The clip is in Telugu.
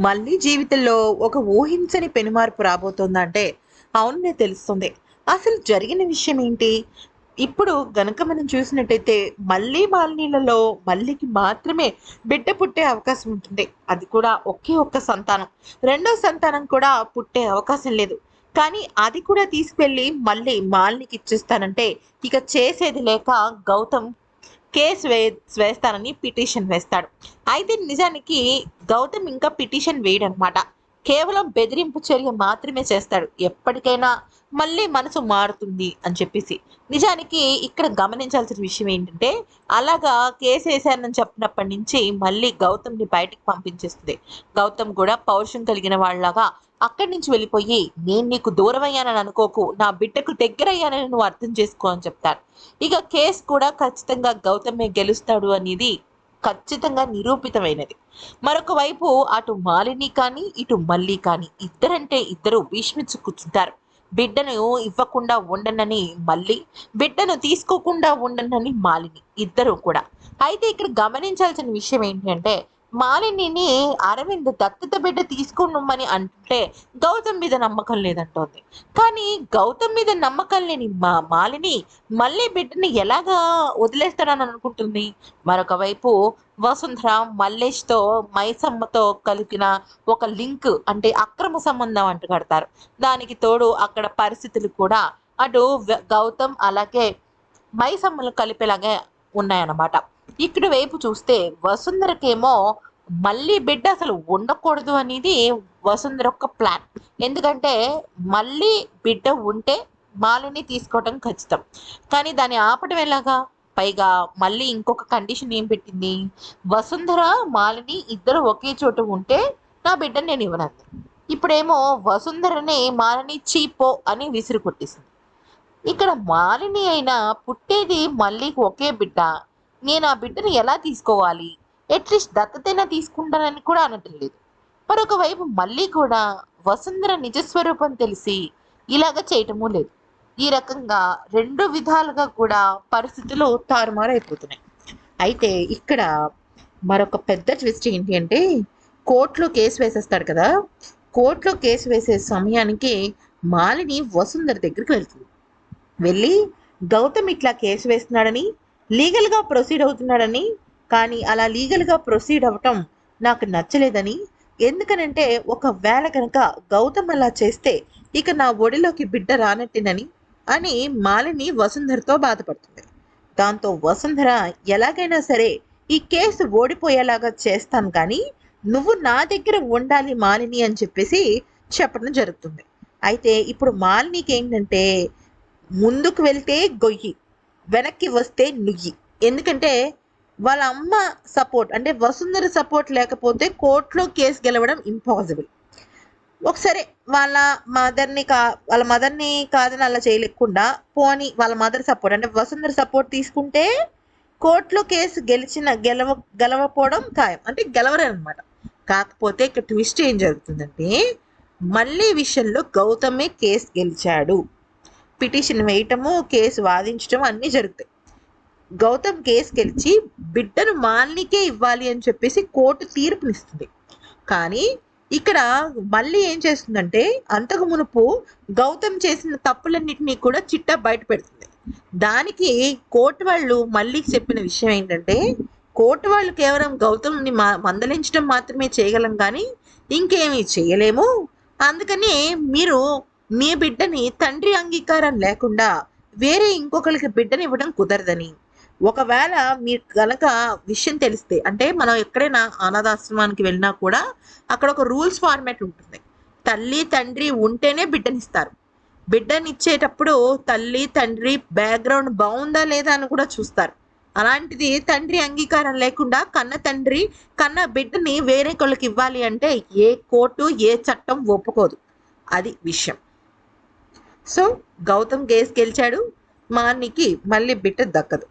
మళ్ళీ జీవితంలో ఒక ఊహించని పెనుమార్పు రాబోతోందంటే అవుననే తెలుస్తుంది. అసలు జరిగిన విషయం ఏంటి? ఇప్పుడు గనక మనం చూసినట్టయితే మళ్ళీ మాలినీలలో మళ్ళీకి మాత్రమే బిడ్డ పుట్టే అవకాశం ఉంటుంది. అది కూడా ఒకే ఒక్క సంతానం. రెండో సంతానం కూడా పుట్టే అవకాశం లేదు. కానీ అది కూడా తీసుకెళ్ళి మళ్ళీ మాలినికి ఇచ్చేస్తానంటే ఇక చేసేది లేక గౌతమ్ కేసు వే వేస్తానని పిటిషన్ వేస్తాడు. అయితే నిజానికి గౌతమ్ ఇంకా పిటిషన్ వేయడనమాట. కేవలం బెదిరింపు చర్య మాత్రమే చేస్తాడు. ఎప్పటికైనా మళ్ళీ మనసు మారుతుంది అని చెప్పేసి. నిజానికి ఇక్కడ గమనించాల్సిన విషయం ఏంటంటే అలాగా కేసు వేశానని చెప్పినప్పటి నుంచి మళ్ళీ గౌతమ్ని బయటకు పంపించేస్తుంది. గౌతమ్ కూడా పౌరుషం కలిగిన వాళ్ళలాగా అక్కడి నుంచి వెళ్ళిపోయి నేను నీకు దూరం అయ్యానని అనుకోకు నా బిడ్డకు దగ్గర అయ్యానని నువ్వు అర్థం చేసుకో అని చెప్తాను ఇక కేసు కూడా ఖచ్చితంగా గౌతమే గెలుస్తాడు అనేది ఖచ్చితంగా నిరూపితమైనది. మరొక వైపు అటు మాలిని కానీ ఇటు మల్లి కానీ ఇద్దరంటే ఇద్దరు భీష్మించు కూర్చుంటారు. బిడ్డను ఇవ్వకుండా ఉండనని మళ్ళీ బిడ్డను తీసుకోకుండా ఉండనని మాలిని ఇద్దరు కూడా. అయితే ఇక్కడ గమనించాల్సిన విషయం ఏంటంటే మాలినిని అరవింద్ దత్తత బిడ్డ తీసుకున్నామని అంటే గౌతమ్ మీద నమ్మకం లేదంటోంది. కానీ గౌతమ్ మీద నమ్మకం లేని మా మాలిని మళ్ళీ బిడ్డని ఎలాగా వదిలేస్తాడని అనుకుంటుంది? మరొక వైపు వసుంధర మల్లేష్తో మైసమ్మతో కలిపిన ఒక లింక్ అంటే అక్రమ సంబంధం అంటూ కడతారు. దానికి తోడు అక్కడ పరిస్థితులు కూడా అటు గౌతమ్ అలాగే మైసమ్మలు కలిపేలాగే ఉన్నాయన్నమాట. ఇక్కడ వైపు చూస్తే వసుంధరకేమో మళ్ళీ బిడ్డ అసలు ఉండకూడదు అనేది వసుంధర యొక్క ప్లాన్ ఎందుకంటే మళ్ళీ బిడ్డ ఉంటే మాలిని తీసుకోవటం ఖచ్చితం. కానీ దాన్ని ఆపడం ఎలాగా? పైగా మళ్ళీ ఇంకొక కండిషన్ ఏం పెట్టింది? వసుంధర మాలిని ఇద్దరు ఒకే చోట ఉంటే నా బిడ్డ నేను ఇవ్వనంది. ఇప్పుడేమో వసుంధరని మాలిని చీపో అని విసిరి కొట్టేసింది. ఇక్కడ మాలిని అయినా పుట్టేది మళ్ళీ ఒకే బిడ్డ. నేను ఆ బిడ్డను ఎలా తీసుకోవాలి? అట్లీస్ట్ దత్తతైనా తీసుకుంటానని కూడా అనటం లేదు. మరొక వైపు మళ్ళీ కూడా వసుంధర నిజస్వరూపం తెలిసి ఇలాగ చేయటము లేదు. ఈ రకంగా రెండు విధాలుగా కూడా పరిస్థితులు తారుమారైపోతున్నాయి. అయితే ఇక్కడ మరొక పెద్ద ట్విస్ట్ ఏంటి అంటే కోర్టులో కేసు వేసేస్తాడు కదా? కోర్టులో కేసు వేసే సమయానికి మాలిని వసుంధర దగ్గరికి వెళ్తుంది. వెళ్ళి గౌతమ్ ఇట్లా కేసు వేస్తున్నాడని లీగల్గా ప్రొసీడ్ అవుతున్నాడని కానీ అలా లీగల్గా ప్రొసీడ్ అవ్వటం నాకు నచ్చలేదని. ఎందుకనంటే ఒకవేళ కనుక గౌతమ్ అలా చేస్తే ఇక నా ఒడిలోకి బిడ్డ రానట్టినని అని మాలిని వసుంధరతో బాధపడుతుంది. దాంతో వసుంధర ఎలాగైనా సరే ఈ కేసు ఓడిపోయేలాగా చేస్తాను కానీ నువ్వు నా దగ్గర ఉండాలి మాలిని అని చెప్పేసి చెప్పడం జరుగుతుంది. అయితే ఇప్పుడు మాలినికి ఏంటంటే ముందుకు వెళ్తే గొయ్యి. వెనక్కి వస్తే నుయ్యి. ఎందుకంటే వాళ్ళ అమ్మ సపోర్ట్ అంటే వసుంధర సపోర్ట్ లేకపోతే కోర్టులో కేసు గెలవడం ఇంపాసిబుల్ ఒకసారి వాళ్ళ మదర్ని కా వాళ్ళ మదర్ని కాదని అలా చేయలేకుండా పోని వాళ్ళ మదర్ సపోర్ట్ అంటే వసుంధర సపోర్ట్ తీసుకుంటే కోర్టులో కేసు గెలిచిన గెలవ గెలవపోవడం ఖాయం. అంటే గెలవరనమాట. కాకపోతే ఇక్కడ ట్విస్ట్ ఏం జరుగుతుందంటే మళ్ళీ విషయంలో గౌతమే కేసు గెలిచాడు. పిటిషన్ వేయటము కేసు వాదించటం అన్నీ జరుగుతాయి. గౌతమ్ కేసు గెలిచి బిడ్డను మాలినికే ఇవ్వాలి అని చెప్పేసి కోర్టు తీర్పునిస్తుంది. కానీ ఇక్కడ మళ్ళీ ఏం చేస్తుందంటే అంతకు మునుపు గౌతమ్ చేసిన తప్పులన్నింటినీ కూడా చిట్టా బయట పెడుతుంది. దానికి కోర్టు వాళ్ళు మళ్ళీ చెప్పిన విషయం ఏంటంటే కోర్టు వాళ్ళు కేవలం గౌతమ్ని మా మందలించడం మాత్రమే చేయగలం కానీ ఇంకేమీ చేయలేము. అందుకని మీరు మీ బిడ్డని తండ్రి అంగీకారం లేకుండా వేరే ఇంకొకరికి బిడ్డని ఇవ్వడం కుదరదని. ఒకవేళ మీకు గనక విషయం తెలిస్తే అంటే మనం ఎక్కడైనా అనాథాశ్రమానికి వెళ్ళినా కూడా అక్కడ ఒక రూల్స్ ఫార్మాట్ ఉంటుంది. తల్లి తండ్రి ఉంటేనే బిడ్డనిస్తారు. బిడ్డనిచ్చేటప్పుడు తల్లి తండ్రి బ్యాక్గ్రౌండ్ బాగుందా లేదా అని కూడా చూస్తారు. అలాంటిది తండ్రి అంగీకారం లేకుండా కన్న తండ్రి కన్న బిడ్డని వేరే వాళ్ళకి ఇవ్వాలి అంటే ఏ కోర్టు ఏ చట్టం ఒప్పుకోదు. అది విషయం. సో గౌతమ్ గేస్ గెలిచాడు. మానికి మళ్ళీ బిడ్డ దక్కదు.